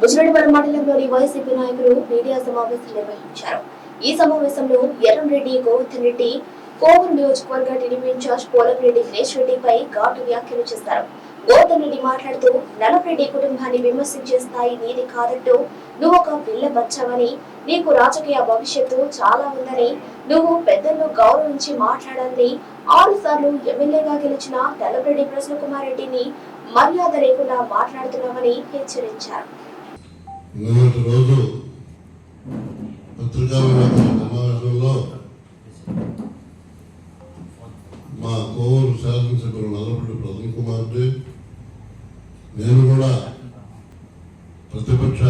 బుజ్జిరెడ్డిపల్లి మండలంలోని వైసీపీ నాయకులు మీడియా సమావేశం నిర్వహించారు. ఈ సమావేశంలో ఎర్రంరెడ్డి గోవర్ధన్ రెడ్డి కోవూరు నియోజకవర్గ టీడీపీ ఇన్ఛార్జ్ పోలంరెడ్డి దినేష్ రెడ్డిపై ఘాటు వ్యాఖ్యలు చేశారు. గోవర్ధన్ రెడ్డి మాట్లాడుతూ నలభరెడ్డి కుటుంబాన్ని విమర్శించే స్థాయి నీది కాదంటూ నువ్వు ఒక పిల్ల బచ్చావని నీకు రాజకీయ భవిష్యత్తు చాలా ఉందని నువ్వు పెద్దలను గౌరవించి మాట్లాడాలని ఆరు సార్లు ఎమ్మెల్యేగా గెలిచిన నలపరెడ్డి ప్రశ్న కుమార్ రెడ్డిని మర్యాద లేకుండా మాట్లాడుతున్నామని హెచ్చరించారు. నిన్నటి రోజు పత్రికా విలేకరుల సమావేశంలో మా కోవూరు శాసనసభ్యులు నల్లపల్లి ప్రసన్న కుమార్ నేను కూడా ప్రతిపక్ష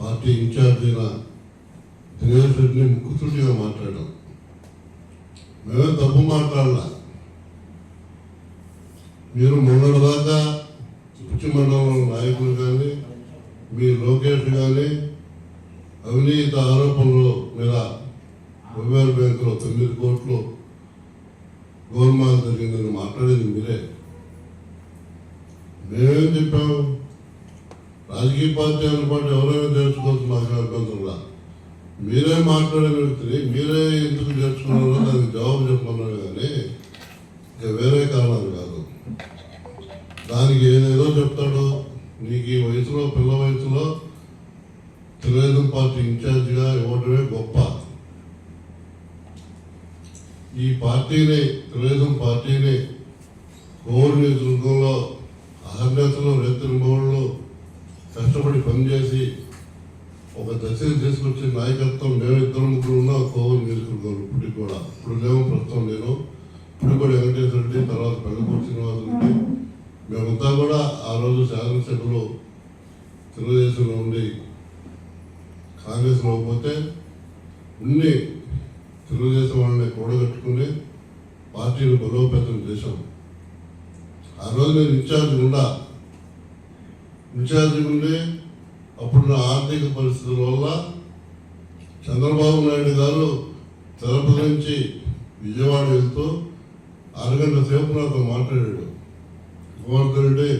పార్టీ ఇన్ఛార్జ్ అయిన దినేష్ రెడ్డిని ముక్కుతుడిగా మాట్లాడాం. మేమే తప్పు మాట్లాడాల? మీరు మొన్నటిదాకా ఉచ్చి మండలంలో నాయకులు కానీ మీ లోకేష్ కానీ అవినీత ఆరోపణలు మీద మొబైల్ బ్యాంకులో తొమ్మిది కోట్లు గోల్మాల్ జరిగిందని మాట్లాడేది మీరే. మేమేం చెప్పాము రాజకీయ పార్టీల పాటు ఎవరైనా చేర్చుకోవచ్చు మాకు అభ్యంతరంలా మీరే మాట్లాడే వ్యక్తిని మీరే ఎందుకు చేర్చుకున్నారో దానికి జవాబు చెప్పన్నారు కానీ ఇంకా వేరే కారణాలు కాదు. దానికి ఏదేదో చెప్తాడో నీకు ఈ వయసులో పిల్లవై వయసులో తెలుగుదేశం పార్టీ ఇన్ఛార్జిగా ఇవ్వడమే గొప్ప ఈ పార్టీని తెలుగుదేశం పార్టీని కోవిడ్ నియోజకవర్గంలో అహర్నేతలు రైతుల మూలలో కష్టపడి పనిచేసి ఒక దశ తీసుకొచ్చే నాయకత్వం మేము ఇద్దరు ముగ్గురు ఉన్నాం కోవిడ్ నియోజకవర్గంలో ఇప్పటికి కూడా. ఇప్పుడు లేవు ప్రస్తుతం నేను. ఇప్పుడు కూడా వెంకటేశ్వర రెడ్డి తర్వాత పెళ్ళకూరు శ్రీనివాస రెడ్డి. మేమంతా కూడా ఆ రోజు శాసనసభలో తెలుగుదేశంలో ఉండి కాంగ్రెస్లో పోతే ఉన్ని తెలుగుదేశం వాళ్ళని కూడగట్టుకుని పార్టీలు బలోపేతం చేశాం. ఆ రోజు నేను ఇన్ఛార్జ్ ఉండా ఇన్ఛార్జ్ ఉండి అప్పుడున్న ఆర్థిక పరిస్థితుల వల్ల చంద్రబాబు నాయుడు గారు తిరుపతి నుంచి విజయవాడ వెళ్తూ అరగంట సేపు నాతో మాట్లాడాడు. గోవర్ధన్ రెడ్డి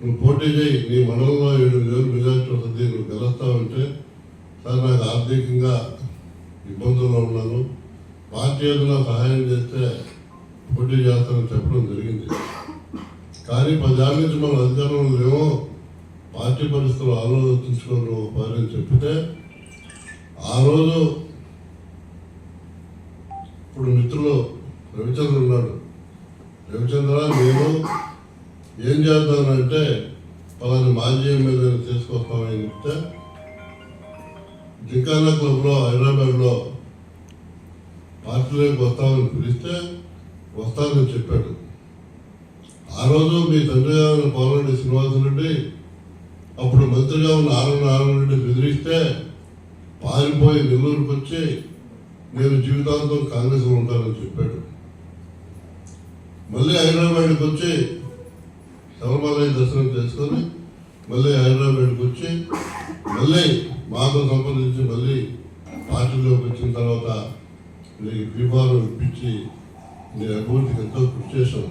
నువ్వు పోటీ చేయి. నీ మండలంలో ఏడు వేలు మెజార్టీ వస్తుంది. నువ్వు గెలుస్తావంటే సార్ నాకు ఆర్థికంగా ఇబ్బందుల్లో ఉన్నాను. పార్టీ ఏదైనా సహాయం చేస్తే పోటీ చేస్తానని చెప్పడం జరిగింది. కానీ పదేళ్ళ నుంచి మన అధికారంలో లేమో పార్టీ పరిస్థితులు ఆలోచించుకోవడం వారిని చెప్తే ఆ రోజు ఇప్పుడు మిత్రులు రవిచంద్ర ఉన్నాడు. రవిచంద్ర నేను ఏం చేద్దానంటే పలాని మాజీ ఎమ్మెల్యేని తీసుకొస్తామని చెప్తే జింకానా క్లబ్లో హైదరాబాద్లో పార్టీలోకి వస్తామని పిలిస్తే వస్తానని చెప్పాడు. ఆ రోజు మీ తండ్రి గారు పవనరెడ్డి శ్రీనివాసరెడ్డి అప్పుడు మంత్రిగా ఉన్న ఆరు నారాయణరెడ్డి బెదిరిస్తే పారిపోయి నెల్లూరుకు వచ్చి నేను జీవితాంతం కాంగ్రెస్లో ఉంటానని చెప్పాడు. మళ్ళీ హైదరాబాద్కి వచ్చి శబరిమల దర్శనం చేసుకొని మళ్ళీ హైదరాబాద్కి వచ్చి మళ్ళీ మాతో సంప్రదించి మళ్ళీ పార్టీలోకి వచ్చిన తర్వాత నీ బీఫారం ఇప్పించి నీ అభివృద్ధికి ఎంతో కృషి చేశాం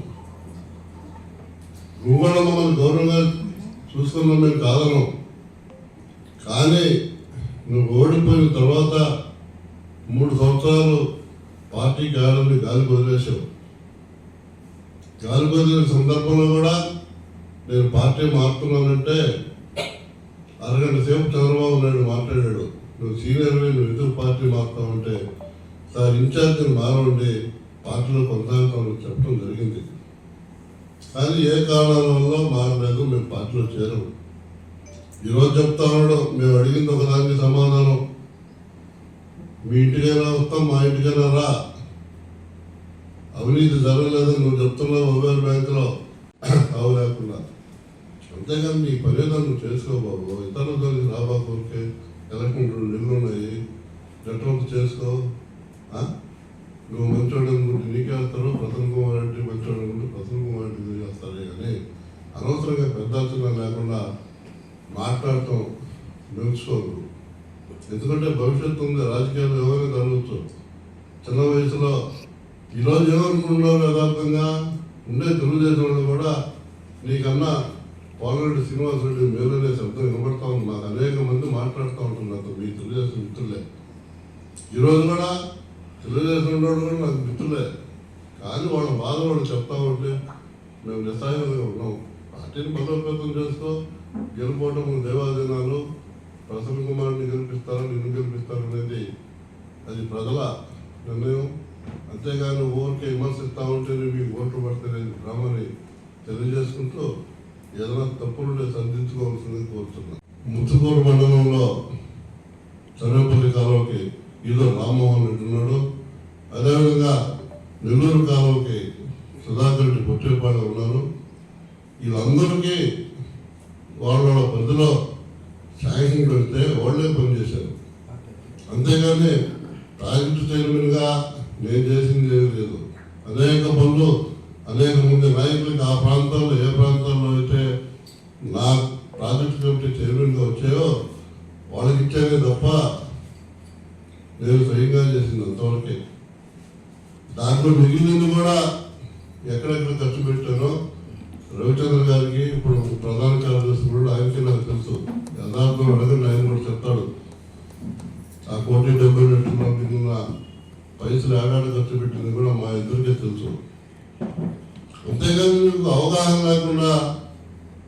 నువ్వు కూడా మమ్మల్ని గౌరవంగా చూసుకున్నాం మేము కాదను కానీ నువ్వు ఓడిపోయిన తర్వాత మూడు సంవత్సరాలు పార్టీ కాలంలో గాలి వదిలేసావు గాలి వదిలిన సందర్భంలో కూడా నేను పార్టీ మారుతున్నానంటే అరగంట సేపు చంద్రబాబు నాయుడు మాట్లాడాడు. నువ్వు సీనియర్ నువ్వు ఎదురు పార్టీ మారుతావంటే సార్ ఇన్ఛార్జిని మారండి పార్టీలో కొనసాగుతామని చెప్పడం జరిగింది. కానీ ఏ కారణాల వల్ల మారలేదు మేము పార్టీలో చేరము? ఈరోజు చెప్తా ఉన్నాడు మేము అడిగింది ఒకదానికి సమాధానం. మీ ఇంటికైనా వస్తాం మా ఇంటికైనా రా. అవినీతి జరగలేదని నువ్వు చెప్తున్నావు మొబైల్ బ్యాంకులో. అవు లేకుండా. అంతేగాని నీ పర్యటన నువ్వు చేసుకో బాబు. ఇతరుల దగ్గరికి రాబా కోరికే? ఎలక్షన్ రెండు నెలలు ఉన్నాయి నెట్వర్క్ చేసుకో ఆ? నువ్వు మంచోడు అనుకుంటే నీకే వస్తారు ప్రసన్న కుమార్ రెడ్డి మంచోడు అనుకుంటే ప్రసన్న కుమార్ రెడ్డి చేస్తారే కానీ అనవసరంగా పెద్ద అంచనా లేకుండా మాట్లాడటం నేర్చుకోదు ఎందుకంటే భవిష్యత్తు ఉంది రాజకీయాలు ఎవరైనా జరగచ్చు చిన్న వయసులో ఈరోజు ఏమనుకుంటున్నావు యథార్థంగా ఉండే తెలుగుదేశం వాళ్ళు కూడా నీకన్నా పోలరెడ్డి శ్రీనివాస్ రెడ్డి మేలునే శబ్దం వినబడతా ఉంది. నాకు అనేక మంది మాట్లాడుతూ ఉంటున్నారు. మీ తెలుగుదేశం మిత్రులే. ఈరోజు కూడా తెలుగుదేశం కూడా నాకు మిత్రులే. కానీ వాళ్ళ బాధ వాళ్ళు చెప్తా ఉంటే మేము నిస్సాయంగా ఉన్నాం. పార్టీని బలోపేతం చేస్తూ గెలుపోవటం దేవాదినాలు ప్రసన్న కుమార్ని గెలిపిస్తారా నిన్ను గెలిపిస్తారా అనేది అది ప్రజల నిర్ణయం. అంతేగాని ఊరికే విమర్శిస్తూ ఉంటేనే మీకు ఓట్లు పడతారని భ్రమని తెలియజేసుకుంటూ ఏదైనా తప్పులు సంధించుకోవాల్సింది కోరుతున్నాను. ముత్తుకూరు మండలంలో సర్వేపల్లి కాలువకి ఈదో రామ్మోహన్ రెడ్డి ఉన్నాడు. అదేవిధంగా నెల్లూరు కాలువకి సుధాకర్ రెడ్డి పొట్టేపాడు ఉన్నారు. వీళ్ళందరికీ వాళ్ళ వాళ్ళ పరిధిలో శాంక్షన్ పెడితే వాళ్ళే పనిచేశారు అంతేగాని ప్రాజెక్టు చైర్మన్గా నేను చేసింది ఏమీ లేదు. అనేక పనులు అనేక మంది నాయకులకి ఆ ప్రాంతంలో ఏ ప్రాంతాల్లో అయితే నా ప్రాజెక్టు కమిటీ చైర్మన్గా వచ్చాయో వాళ్ళకి ఇచ్చానే తప్ప నేను స్వయంగా చేసింది అంతవరకే దాంట్లో మిగిలింది కూడా ఎక్కడెక్కడ ఖర్చు పెట్టానో రవిచంద్ర గారికి ఇప్పుడు ప్రధాన కార్యదర్శి కూడా ఆయనకి నాకు తెలుసు యథార్థం అడగండి ఆయన కూడా చెప్తాడు ఆ కోటి డెబ్బై లక్షల మిగిలిన పైసలు ఏడాడ ఖర్చు పెట్టింది కూడా మా ఇద్దరికే తెలుసు. అంతేగాని మీకు అవగాహన లేకుండా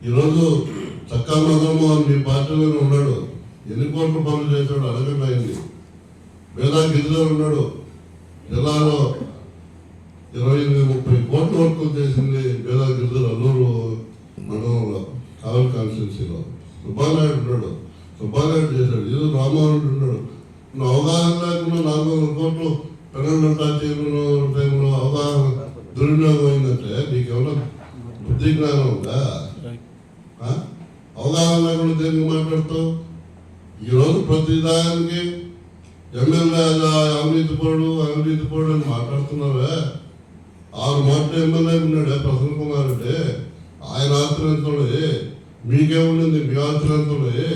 ఈరోజు చక్కా అని మీ పార్టీలోనే ఉన్నాడు. ఎన్ని కోట్ల పనులు చేశాడు అడగండి ఆయన్ని. వేలా గిరిజన ఉన్నాడు. జిల్లాలో ఇరవై ఎనిమిది ముప్పై కోట్ల వరకు చేసింది వేలా గిరిజల అల్లూరు మండలంలో కావల్ కాన్స్టిట్యున్సీలో. సుబ్బానాయుడు ఉన్నాడు. సుబ్బానాయుడు చేశాడు. ఈరోజు రామోహన్ ఉన్నాడు. అవగాహన లేకుండా నాలుగు వందల కోట్లు పెనల్ చైర్మన్ టైంలో అవగాహన దుర్వినియోగం అయిందంటే నీకేమన్నా బుద్ధి జ్ఞానం ఉందా? అవగాహన లేకుండా దేనికి మాట్లాడుతావు? ఈరోజు ప్రతి దానికి ఎమ్మెల్యే అవినీతి పోడు అవినీతి పోడు అని మాట్లాడుతున్నావే. ఆరు మాటలు ఎమ్మెల్యే ఉన్నాడే ప్రసన్న కుమార్ రెడ్డి ఆయన ఆశ్రయంతోడే మీకేముండింది మీ ఆశ్రయంతోడే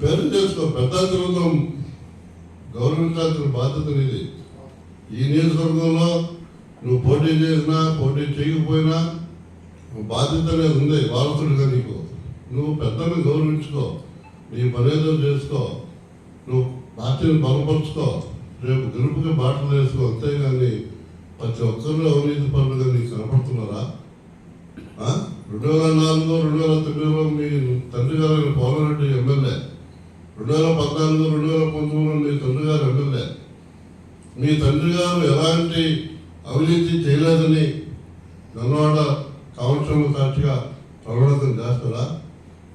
పేరు చేసుకో పెద్ద ఆశ్రయంతం గౌరవించాల్సిన బాధ్యత ఇది ఈ నియోజకవర్గంలో నువ్వు పోటీ చేసినా పోటీ చేయకపోయినా నువ్వు బాధ్యత అనేది ఉంది వారసుడిగా నీకు. నువ్వు పెద్దని గౌరవించుకో నీ పనేదో చేసుకో నువ్వు పార్టీని బలపరుచుకో రేపు గెలుపుకి బాటలు వేసుకో. అంతేగాని ప్రతి ఒక్కరిలో అవినీతి పనులుగా నీకు కనపడుతున్నారా? రెండు వేల నాలుగు రెండు వేల తొమ్మిదిలో మీ తండ్రి గారు పోలరెడ్డి ఎమ్మెల్యే రెండు వేల పద్నాలుగు రెండు వేల పంతొమ్మిదిలో మీ తండ్రి గారు ఎమ్మెల్యే. మీ తండ్రి గారు ఎలాంటి అవినీతి చేయలేదని నన్నవాడ కావలసిన సాక్షిగా ప్రవణతం చేస్తారా?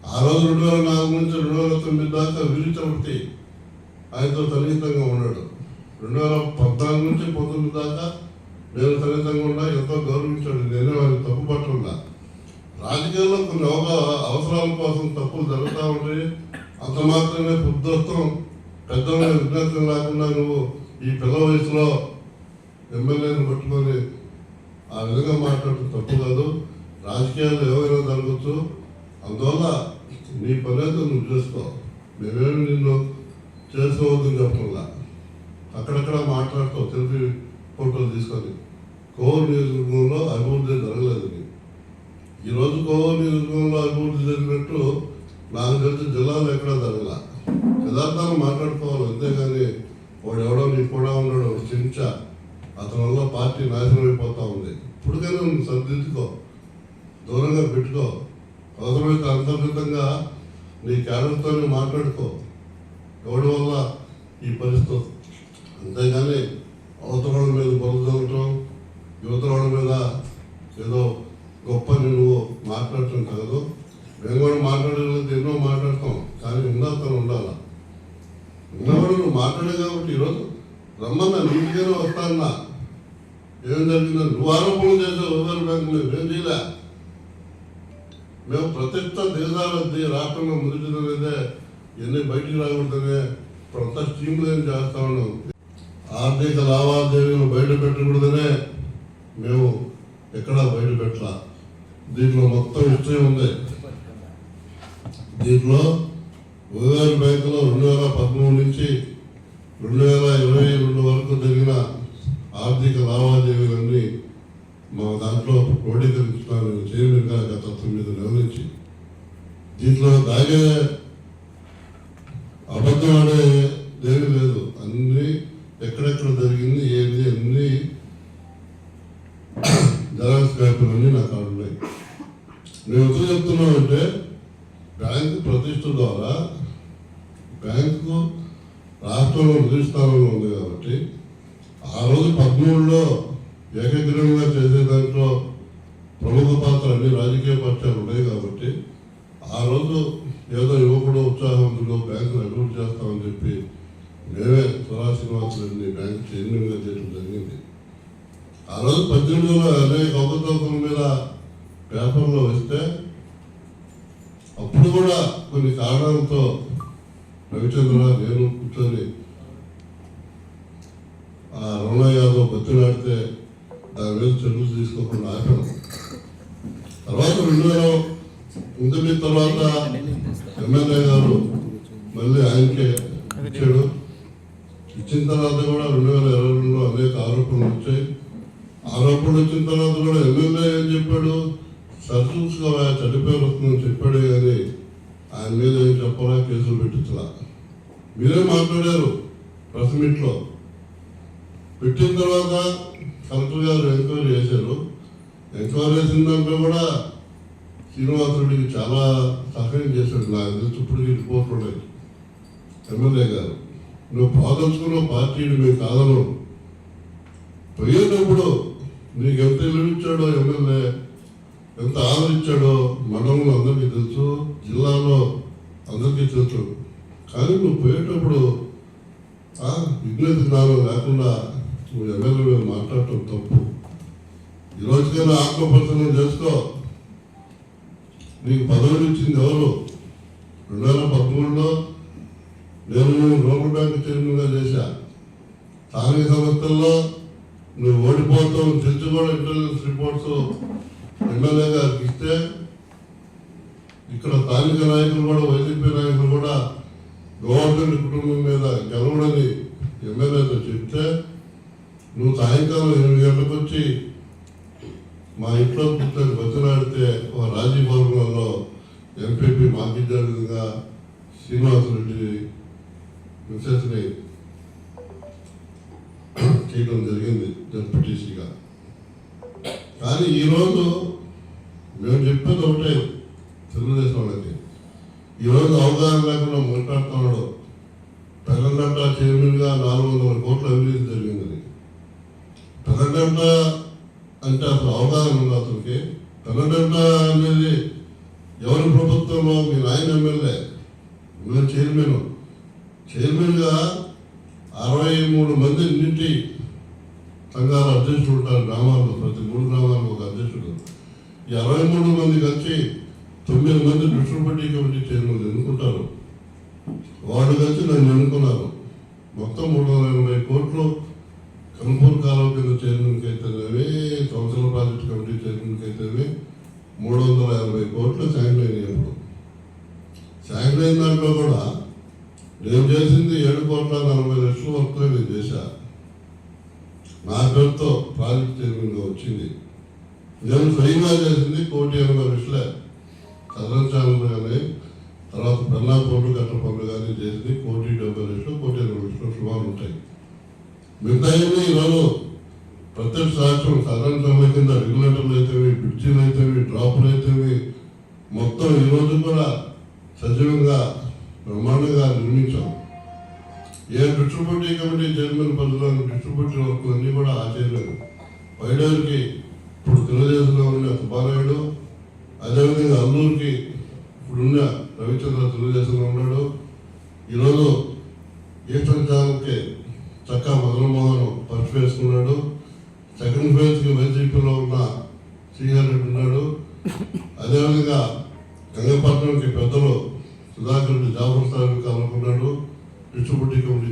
ఆ రోజు రెండు వేల నాలుగు నుంచి రెండు వేల తొమ్మిది దాకా విరుచమూర్తి ఆయనతో సన్నిహితంగా ఉన్నాడు. రెండు వేల పద్నాలుగు నుంచి పంతొమ్మిది దాకా నేను సన్నిహితంగా ఉన్నా ఎంతో గౌరవించాడు. నేనే ఆయన తప్పు పట్టున్నా రాజకీయాల్లో కొన్ని అవసరాల కోసం తప్పులు జరుగుతూ ఉంటాయి. అంత మాత్రమే బుద్ధత్వం పెద్దల విజ్ఞాతం లేకుండా నువ్వు ఈ పిల్ల వయసులో ఎమ్మెల్యేని పట్టుకొని ఆ విధంగా మాట్లాడటం తప్పు కాదు. రాజకీయాలు ఏమైనా జరగచ్చు. అందువల్ల నీ పని అయితే నువ్వు చేసుకో. మేమేమి నిన్ను చేసుకోవద్దని చెప్పకుండా అక్కడక్కడ మాట్లాడతావు సెల్ఫీ ఫోటోలు తీసుకొని. కోవూరు నియోజకవర్గంలో అభివృద్ధి జరగలేదు. ఈరోజు కోవూరు నియోజకవర్గంలో అభివృద్ధి జరిగినట్టు నాకు తెలిసి జిల్లాలో ఎక్కడా జరగల. యథార్థాలు మాట్లాడుకోవాలి అంతేగాని వాడు ఎవడో నీకు కూడా ఉన్నాడు చించ అతని వల్ల పార్టీ నాశనం అయిపోతూ ఉంది. ఇప్పటికైనా నువ్వు సర్దిద్దుకో. దూరంగా పెట్టుకో. అవసరమైతే అంతర్గతంగా నీ క్యాడర్తోనే మాట్లాడుకో. ఎవడి వల్ల ఈ పరిస్థితి? అంతేగాని అవతల మీద బరువు చదవటం యువతల మీద ఏదో గొప్ప నువ్వు మాట్లాడటం కాదు మేము కూడా మాట్లాడలేదు ఎన్నో మాట్లాడతాం కానీ ఉన్నతను ఉండాలా ఉన్నవాడు నువ్వు మాట్లాడే కాబట్టి ఈరోజు రమ్మన్నా నీటిగానే వస్తాన్నా ఏం జరిగిందని నువ్వు ఆరోపణలు చేసావు రిజర్వ్ బ్యాంక్ మీద ఏం చేయలే మేము ప్రత్యక్ష దేశాలది రాష్ట్రంలో ముదిరినదే ఎన్ని బయటికి రాకూడదనే స్కీములు ఏం చేస్తా ఉన్నాం ఆర్థిక లావాదేవీలు బయట పెట్టకూడదనే మేము ఎక్కడా బయట పెట్టలా. దీంట్లో మొత్తం హిస్టరీ ఉంది. దీంట్లో ఉదయం బ్యాంకులో రెండు వేల పదమూడు నుంచి రెండు వేల ఇరవై రెండు వరకు జరిగిన ఆర్థిక లావాదేవీలన్నీ మా దాంట్లో క్రోడీకరించడానికి చైర్మన్గా గత తొమ్మిది నెలల నుంచి. దీంట్లో దాగే అబద్ధం అనే లేదు. అన్ని ఎక్కడెక్కడ జరిగింది ఏంది అన్ని జరాక్స్ కాపీలన్నీ నా కాడ ఉన్నాయి నేను ఎందుకు చెప్తున్నామంటే బ్యాంకు ప్రతిష్ట ద్వారా బ్యాంకు రాష్ట్రంలో మొదటి స్థానంలో ఉంది కాబట్టి ఆ రోజు పదమూడులో ఏకగ్రీవంగా చేసే దాంట్లో ప్రముఖ పాత్ర అన్ని రాజకీయ పక్షాలు ఉన్నాయి కాబట్టి ఆ రోజు ఏదో సురా బ్యాంక్ బ్యాంకు చైర్మన్గా చేయడం జరిగింది ఆ రోజు పద్దెనిమిది వందల అనేక అవకతవకల మీద పేపర్లో వస్తే అప్పుడు కూడా కొన్ని కారణాలతో రవిచంద్ర నేను కూర్చొని ఆ రమణ యాదవ్ బతిలాడితే దాని మీద చర్యలు తీసుకోకుండా ఆపడం తర్వాత రెండు వేల ముందు తర్వాత ఎమ్మెల్యే గారు మళ్ళీ ఆయనకే ఇచ్చాడు ఇచ్చిన తర్వాత కూడా రెండు వేల ఇరవై రెండులో అనేక ఆరోపణలు వచ్చాయి ఆరోపణలు వచ్చిన తర్వాత కూడా ఎమ్మెల్యే ఏం చెప్పాడు సర్చూసుకోవా చనిపోయి వస్తుందని చెప్పాడు కానీ ఆయన మీద ఏం చెప్పాలా కేసులు పెట్టించలా మీరే మాట్లాడారు ప్రెస్ మీట్లో పెట్టిన తర్వాత కలెక్టర్ గారు ఎంక్వైరీ చేశారు. ఎంక్వైరీ చేసిన దాంట్లో కూడా శ్రీనివాసరెడ్డికి చాలా సహాయం చేశాడు. నాకు తెలిసి ఇప్పటికీ రిపోర్ట్లు ఉన్నాయి. ఎమ్మెల్యే గారు నువ్వు పాదలుచుకున్న పార్టీని మేము కాదను పోయేటప్పుడు నీకు ఎంత ఇచ్చాడో ఎమ్మెల్యే ఎంత ఆదరించాడో మండలంలో అందరికీ తెలుసు జిల్లాలో అందరికీ తెలుసు. కానీ నువ్వు పోయేటప్పుడు ఆ విజ్ఞత జ్ఞానం లేకుండా నువ్వు ఎమ్మెల్యే మాట్లాడటం తప్పు. ఈ రోజుకైనా ఆత్మపరిశీలన చేసుకో. నీకు పదవులు ఇచ్చింది ఎవరు? రెండు వేల పదమూడులో నేను రూరల్ బ్యాంక్ చైర్మన్గా చేశా. స్థానిక సంస్థల్లో నువ్వు ఓడిపోతావు తెలిసి కూడా ఇంటెలిజెన్స్ రిపోర్ట్స్ ఎమ్మెల్యే గారికి ఇస్తే ఇక్కడ స్థానిక నాయకులు కూడా వైసీపీ నాయకులు కూడా గవర్నమెంట్ కుటుంబం మీద గెలవడని ఎమ్మెల్యేతో చెప్తే నువ్వు సాయంకాలం ఎనిమిది గంటలకు వచ్చి మా ఇంట్లో కూర్చొని బతిలాడితే ఒక రాజీ భవనంలో ఎంపీపీ మాజీ విధంగా శ్రీనివాసరెడ్డి మిసెస్ని చేయడం జరిగింది డెప్యూటీసీగా కానీ ఈరోజు మేము చెప్పేది ఒకటే తెలుగుదేశం వాళ్ళకి. ఈరోజు అవగాహన లేకుండా మాట్లాడుతున్నాడు. పెద్దగంట చైర్మన్గా నాలుగు వందల కోట్ల అవినీతి జరిగింది. పెద్దగంట అంటే అసలు అవగాహన ఉంది అతనికి? పెద్దగంట అనేది ఎవరి ప్రభుత్వంలో? మీ నాయన ఎమ్మెల్యే. మీరు చైర్మన్. చైర్మన్గా అరవై మూడు మంది ఇంటి సంఘాల అధ్యక్షుడు ఉంటారు గ్రామాల్లో. ప్రతి మూడు గ్రామాల్లో ఒక అధ్యక్షుడు. ఈ అరవై మూడు మంది కలిసి తొమ్మిది మంది డిస్ట్రిబ్యూటీ కమిటీ చైర్మన్ ఎన్నుకుంటారు. వాళ్ళు కలిసి నన్ను ఎన్నుకున్నారు. మొత్తం మూడు వందల ఎనభై కోట్లు కనుపూర్ కాలువ కింద చైర్మన్కి అయితేనేవి సంవత్సరాల ప్రాజెక్ట్ కమిటీ చైర్మన్కి అయితేనే మూడు వందల యాభై కోట్లు శాంక్షన్ అయినాయి ఇప్పుడు శాంక్షన్ అయిన దాంట్లో కూడా నేను చేసింది ఏడు కోట్ల నలభై లక్షల వర్క్ నేను చేశా. నా పేరుతో ప్రాజెక్ట్ చైర్మన్గా వచ్చింది. నేను స్వయంగా చేసింది కోటి ఎనభై లక్షలే. సదరన్ ఛానల్ కానీ తర్వాత పెన్నా కోట్లు గట్ల పనులు కానీ చేసింది కోటి డెబ్బై లక్షలు కోటి ఎనభై లక్షలు సుమారు ఉంటాయి మిగతాయన్నీ ఈరోజు ప్రత్యక్ష సాక్ష్యం సదరన్ ఛానల్ కింద రెగ్యులేటర్లు అయితేవి బ్రిడ్జీలు అయితేవి డ్రాపులు అయితేవి మొత్తం ఈరోజు కూడా సజీవంగా బ్రహ్మాండంగా నిర్మించాం. ఏ డిస్ట్రిబ్యూటీ కమిటీ చైర్మన్ పదవులను డిస్ట్రిబ్యూటీ వరకు అన్ని కూడా ఆ చైర్మన్ వైడర్కి ఇప్పుడు తెలుగుదేశంలో ఉన్న సుబ్బారాయుడు అదేవిధంగా అల్లూరికి ఇప్పుడున్న రవిచంద్ర తెలుగుదేశంలో ఉన్నాడు. ఈరోజు ఏ ఛానల్కి చక్కా మొదలు పర్చి వేసుకున్నాడు సెకండ్ ఫేజ్కి వైసీపీలో